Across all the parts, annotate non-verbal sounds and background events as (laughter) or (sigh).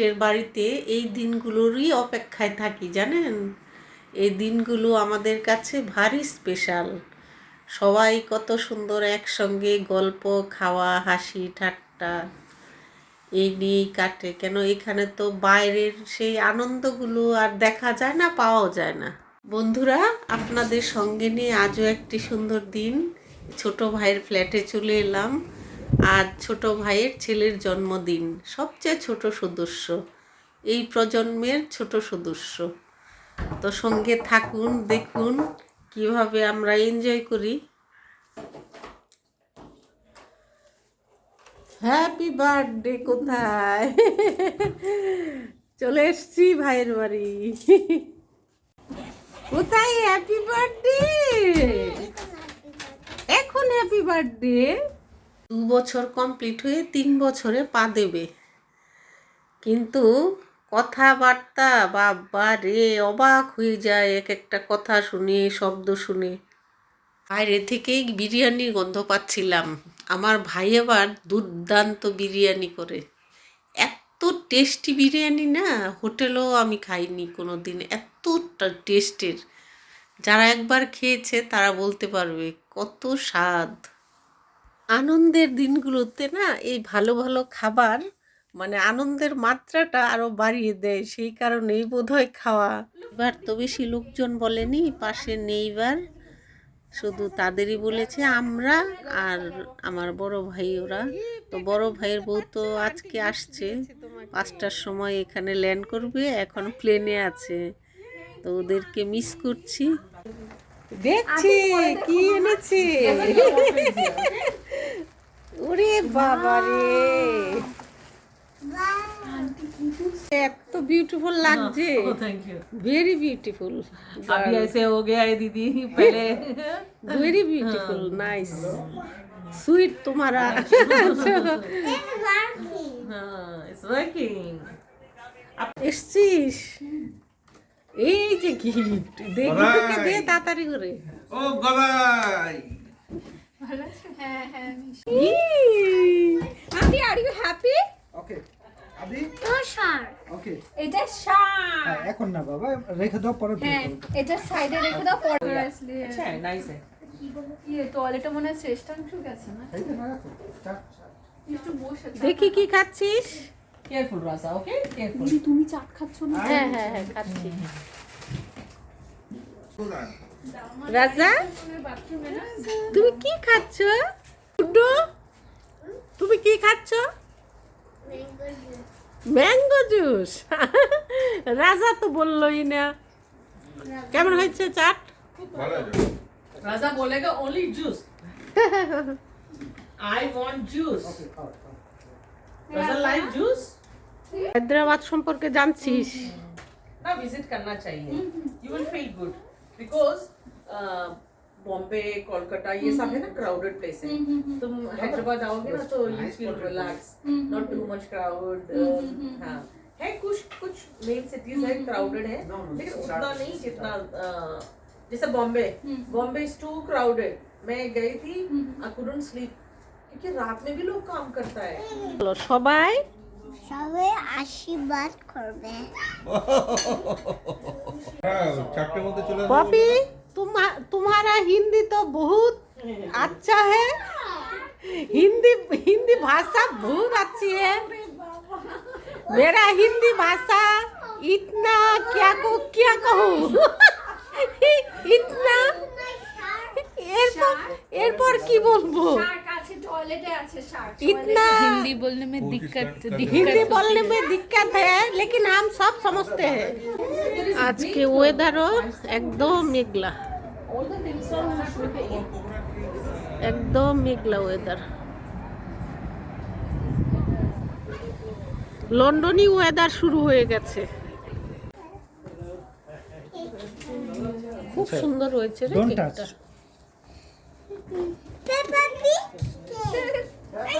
মানুষের বাড়িতে এই দিনগুলোরই অপেক্ষায় থাকি, জানেন? এই দিনগুলো আমাদের কাছে ভারী স্পেশাল। সবাই কত সুন্দর একসঙ্গে গল্প, খাওয়া, হাসি, ঠাট্টা। এই নিয়েই কাটে, কেন এখানে তো বাইরের সেই আনন্দগুলো আর দেখা যায় না, পাওয়াও যায় না। বন্ধুরা, আপনাদের সঙ্গে নিয়ে আজও একটি সুন্দর দিন। ছোট ভাইয়ের ফ্ল্যাটে চলে এলাম। আজ ছোট ভাইয়ের ছেলের জন্মদিন। সবচেয়ে ছোট সদস্য। এই প্রজন্মের ছোট সদস্য। তো সঙ্গে থাকুন, দেখুন কীভাবে আমরা এনজয় করি। হ্যাপি বার্থডে কোথায়? চলে এসছি ভাইয়ের বাড়ি। কোথায়? হ্যাপি বার্থডে এখন হ্যাপি বার্থডে দু বছর কমপ্লিট হয়ে তিন বছরে পা দেবে। কিন্তু কথাবার্তা বাবা রে, অবাক হয়ে যায় এক একটা কথা শুনে, শব্দ শুনে। বাইরে থেকেই বিরিয়ানির গন্ধ পাচ্ছিলাম। আমার ভাই আবার দুর্দান্ত বিরিয়ানি করে। এত টেস্টি বিরিয়ানি না, হোটেলেও আমি খাইনি কোনো দিন এতটা টেস্টের। যারা একবার খেয়েছে তারা বলতে পারবে, কত স্বাদ। আনন্দের দিনগুলোতে না এই ভালো ভালো খাবার মানে আনন্দের মাত্রাটা আরও বাড়িয়ে দেয়। সেই কারণেই বোধহয় খাওয়া এবার তো বেশি লোকজন বলেনি পাশে নেইবার শুধু তাদেরই বলেছে আমরা আর আমার বড় ভাই ওরা। তো বড় ভাইয়ের বউ তো আজকে আসছে পাঁচটার সময় এখানে ল্যান্ড করবে এখন প্লেনে আছে। তো ওদেরকে মিস করছি। দেখছি কি এনেছে? বাবা রে এত বিউটিফুল লাগছে थैंक यू ভেরি বিউটিফুল अभी ऐसे हो गया है दीदी पहले ভেরি বিউটিফুল নাইস সুইট তোমারা हाँ इट्स वर्किंग এসছিস এই যে গিফট দেখি তোকে দে তাড়াতাড়ি করে ও গলাই আর oh, হ্যাঁ, এখন না বাবা। রেখে দাও পরে হ্যাঁ, এটা সাইডে রেখে দাও পরে ইয়ে, মনে হয় গেছে না? হ্যাঁ, দেখি কি খাচ্ছিস? ওকে তুমি চাট খাচ্ছ না? হ্যাঁ হ্যাঁ হ্যাঁ খাচ্ছি। রাজা? তুমি কি খাচ্ছ? তুমি কি খাচ্ছ? Mango juice. (laughs) রাজা তো বললই না। কেমন হয়েছে chaat? Raja বলেগা juice I want juice Raja like juice Hyderabad সম্পর্কে জানছিস? না ভিজিট করনা চাইয়ে। You will feel good because Bombay Kolkata ये सब है ना क्राउडेड प्लेस है तुम हैदराबाद आओगे ना तो you feel relax not too much crowd हाँ है कुछ कुछ मेन सिटीज है क्राउडेड है लेकिन उतना नहीं जितना uh, जैसे Bombay Bombay is too crowded मैं गई थी आई कुडंट स्लीप क्योंकि रात में भी लोग काम करता है বলো, সবাই সবাই আশীর্বাদ করবে (laughs) হ্যাঁ, চারটের মধ্যে চলে আসবো पॉपी तुम्हा तुम्हारा हिंदी तो बहुत अच्छा है हिंदी हिंदी भाषा बहुत अच्छी है मेरा हिंदी भाषा इतना क्या को क्या कहूँ इतना এরপর এরপর কি বলবো শার্ট আছে টয়লেটে আছে শার্ট इतना हिंदी बोलने में दिक्कत हिंदी बोलने में दिक्कत है लेकिन हम सब समझते हैं আজকে ওয়েদারও একদম মেঘলা একদম মেঘলা ওয়েদার লন্ডনই ওয়েদার শুরু হয়ে গেছে খুব সুন্দর হয়েছে রে Don't কেকটা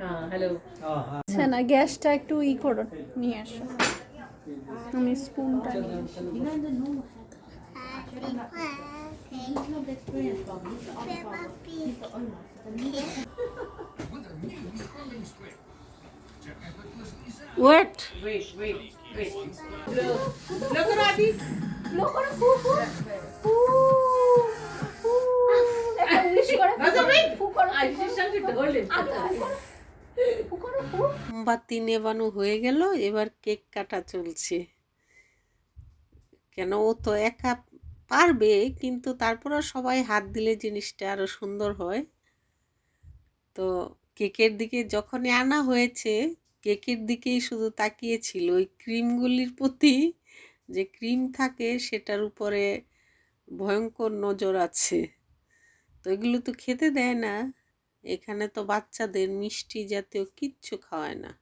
হ্যাঁ হ্যালো আচ্ছা না গ্যাসটা একটু ই করো নিয়ে আসো আমি স্পুনটা নিয়ে What? Wait, wait, wait. Look, look at Adi. Look at Fufu. Fufu. Fufu. Fufu. Fufu. Fufu. Fufu. Fufu. Fufu. Fufu. Fufu. Fufu. Fufu. Fufu. মোমবাতি নেবানো হয়ে গেল, এবার কেক কাটা চলছে। কেন ও তো একা পারবে, কিন্তু তারপরে সবাই হাত দিলে জিনিসটা আরও সুন্দর হয়। তো কেকের দিকে যখনই আনা হয়েছে, কেকের দিকেই শুধু তাকিয়েছিল ওই ক্রিমগুলির প্রতি। যে ক্রিম থাকে, সেটার উপরে ভয়ঙ্কর নজর আছে। তো এগুলো তো খেতে দেয় না। এখানে তো বাচ্চাদের মিষ্টি জাতীয় কিচ্ছু খাওয়ায় না।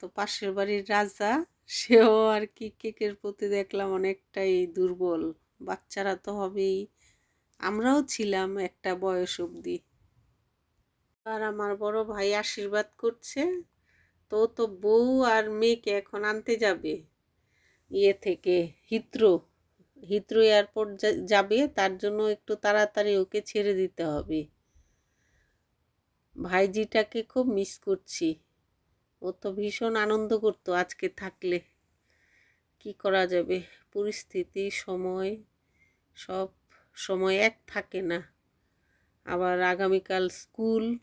তো পাশের বাড়ির রাজা, সেও আর কি কেকের প্রতি দেখলাম অনেকটাই দুর্বল। বাচ্চারা তো হবেই। আমরাও ছিলাম একটা বয়স অবধি। আর আমার বড় ভাই আশীর্বাদ করছে, তো তো বউ আর মেয়েকে এখন আনতে যাবে। ইয়ে থেকে, হিত্রো। হিত্রো এয়ারপোর্ট যাবে, তার জন্য একটু তাড়াতাড়ি ওকে ছেড়ে দিতে হবে। ভাইজিটাকে খুব মিস করছি। ও তো ভীষণ আনন্দ করতো আজকে থাকলে। কি করা যাবে? পরিস্থিতি, সময়, সব সময় এক থাকে না। আবার আগামীকাল স্কুল।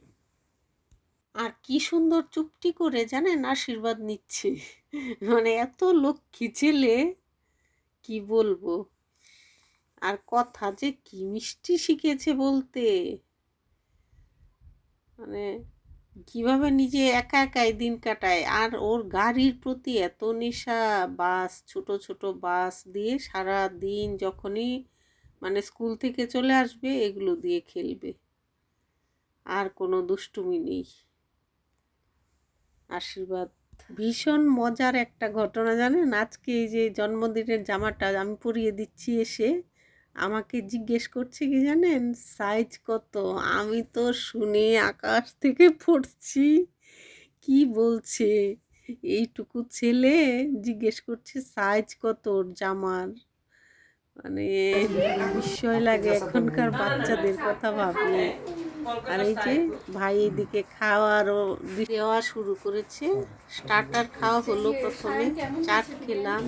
আর কি সুন্দর চুপটি করে জানেন আশীর্বাদ নিচ্ছে। মানে এত লক্ষ্মী ছেলে। কি বলব? আর কথা যে কি মিষ্টি শিখেছে বলতে? মানে কীভাবে নিজে একা একাই দিন কাটায়? আর ওর গাড়ির প্রতি এত নেশা, বাস, ছোট ছোট বাস দিয়ে সারা দিন যখনই মানে স্কুল থেকে চলে আসবে, এগুলো দিয়ে খেলবে। আর কোনো দুষ্টুমি নেই। আশীর্বাদ। ভীষণ মজার একটা ঘটনা জানেন? আজকে এই যে জন্মদিনের জামাটা আমি পরিয়ে দিচ্ছি এসে, আমাকে জিজ্ঞেস করছে কি জানেন? সাইজ কত? আমি তো শুনে আকাশ থেকে পড়ছি। কি বলছে? এইটুকু ছেলে জিজ্ঞেস করছে, সাইজ কত ওর জামার? মানে বিস্ময় লাগে এখনকার বাচ্চাদের কথা ভাবলে। আর এই যে ভাই এদিকে খাওয়ারও দেওয়া শুরু করেছে। স্টার্টার খাওয়া হলো প্রথমে চাট খেলাম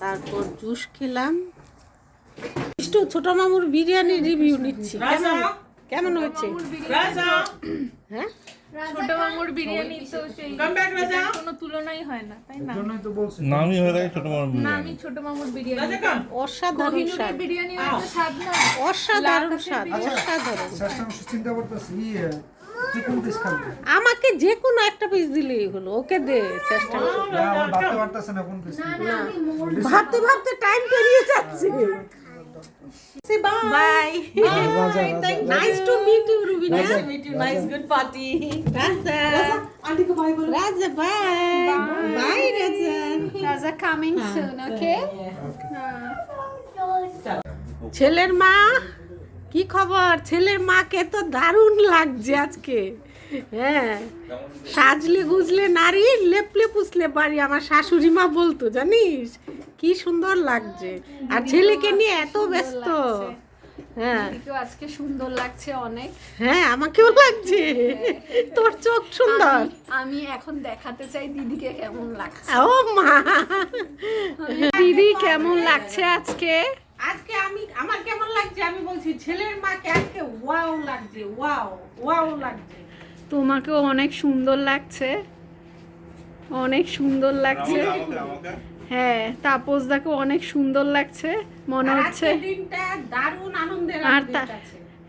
তারপর জুস খেলাম। একটু ছোট মামুর বিরিয়ানি রিভিউ নিচ্ছি। কেমন? কেমন হয়েছে? হ্যাঁ? ছোট মামুর বিরিয়ানি তো সেই কোনো তুলনাই হয় না তাই না? তো বলছি। নামই হয়ে থাকে ছোট মামুর বিরিয়ানি। অসাধারণ স্বাদ। বিরিয়ানি স্বাদ না। অসাধারণ স্বাদ অসাধারণ চিন্তা করতেছি ইয়ে আমাকে যে কোনো একটা পিস দিলেই হলো ওকে দে চেষ্টা করে। না আমার ভাবতে পারতেছে না কোন পিস না ভাবতে ভাবতে টাইম পেরিয়ে যাচ্ছে bye Raja Raja nice to meet you Rubina Raja meet you. Nice good party. রাজা aunty ko bye bolo Raja bye bye Raja Raja coming সুন ওকে ছেলের মা কি খবর ছেলের মাকে তো দারুণ লাগছে আজকে হ্যাঁ সাজলে গুজলে নারী লেপলে পুষলে বাড়ি আমার শাশুড়ি মা বলতো জানিস কি সুন্দর লাগছে। আর ছেলেকে নিয়ে এত ব্যস্ত। হ্যাঁ। আজকে সুন্দর লাগছে অনেক। হ্যাঁ আমাকেও লাগছে। তোর চোখ সুন্দর। আমি- আমি এখন দেখাতে চাই দিদিকে কেমন লাগছে। ও মা। দিদি কেমন লাগছে আজকে? আজকে আমি আমার কেমন লাগছে? আমি বলছি ছেলের মাকে আজকে ওয়াও লাগছে ওয়াও ওয়াও লাগছে। তোমাকেও অনেক সুন্দর লাগছে। অনেক সুন্দর লাগছে। হ্যাঁ তাপসদাকে অনেক সুন্দর লাগছে মনে হচ্ছে। দিনটা দারুণ আনন্দের আর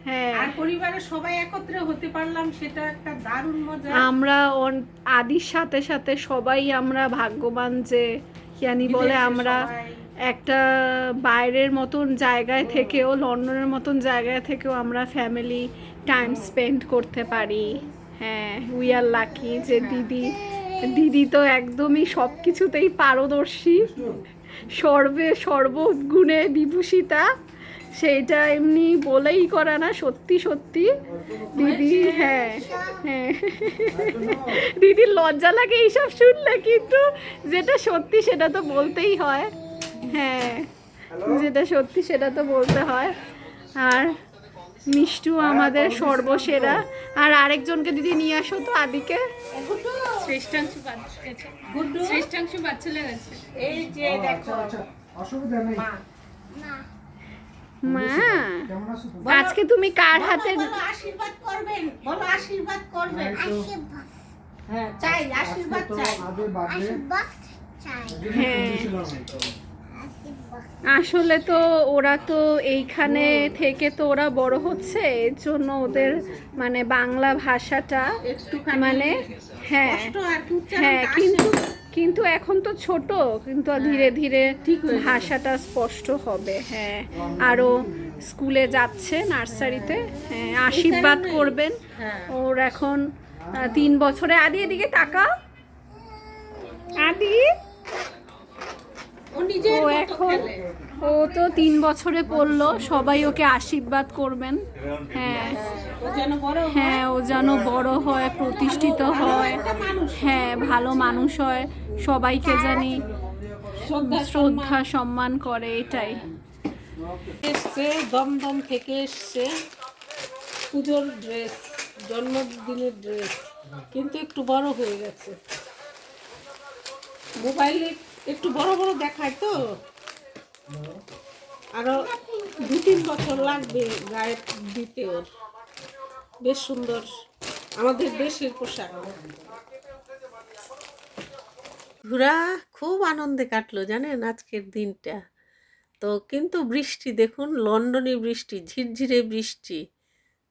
হ্যাঁ। আর পরিবারের সবাই একত্রে হতে পারলাম সেটা একটা দারুণ মজা। আমরা আদির সাথে সাথে সবাই আমরা ভাগ্যবান যে ইয়ানি বলে আমরা একটা বাইরের মতন জায়গায় থেকেও লন্ডনের মতন জায়গায় থেকেও আমরা ফ্যামিলি টাইম স্পেন্ড করতে পারি। হ্যাঁ উই আর লাকি যে দিদি দিদি তো একদমই সব কিছুতেই পারদর্শী। সর্বে সর্বগুণে বিভূষিতা। সেইটা এমনি বলেই করে না, সত্যি সত্যি। দিদি হ্যাঁ হ্যাঁ। দিদির লজ্জা লাগে এইসব শুনলে, কিন্তু যেটা সত্যি সেটা তো বলতেই হয়। হ্যাঁ যেটা সত্যি সেটা তো বলতে হয়। আর মিষ্টু আমাদের সর্বসেরা। আর আরেকজনকে দিদি নিয়ে আসো তো আদিকে। শ্রেষ্ঠাংশু শ্রেষ্ঠাংশু বাচ্চা লেগেছে এই যে দেখো। আচ্ছা অসুবিধা নেই। মা। আজকে তুমি কার হাতে আশীর্বাদ করবেন। বলো আশীর্বাদ করবেন। আশীর্বাদ। হ্যাঁ চাই আশীর্বাদ চাই। আশীর্বাদ চাই। হ্যাঁ। আসলে তো ওরা তো এইখানে থেকে তো ওরা বড় হচ্ছে এর জন্য ওদের মানে বাংলা ভাষাটা মানে হ্যাঁ হ্যাঁ কিন্তু কিন্তু এখন তো ছোট কিন্তু ধীরে ধীরে ভাষাটা স্পষ্ট হবে হ্যাঁ। আরও স্কুলে যাচ্ছে নার্সারিতে হ্যাঁ আশীর্বাদ করবেন। হ্যাঁ। ওর এখন তিন বছরে। আদি এদিকে টাকা আদি? ও এখন ও তো তিন বছরে পড়ল সবাই ওকে আশীর্বাদ করবেন। হ্যাঁ। হ্যাঁ। ও যেন বড় হয় প্রতিষ্ঠিত হয়। হ্যাঁ ভালো মানুষ হয় সবাইকে জানি শ্রদ্ধা সম্মান করে এটাই। এসছে দমদম থেকে এসছে। পুজোর ড্রেস জন্মদিনের ড্রেস। কিন্তু একটু বড় হয়ে গেছে। মোবাইলে একটু বড় বড় দেখায় তো। আরও দু তিন বছর লাগবে গায়ে দিতে ওর। বেশ সুন্দর। আমাদের দেশের পোশাক। ঘোরা খুব আনন্দে কাটলো জানেন আজকের দিনটা। তো কিন্তু বৃষ্টি দেখুন, লন্ডনে বৃষ্টি, ঝিরঝিরে বৃষ্টি।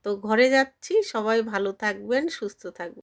তো ঘরে যাচ্ছি, সবাই ভালো থাকবেন, সুস্থ থাকবেন।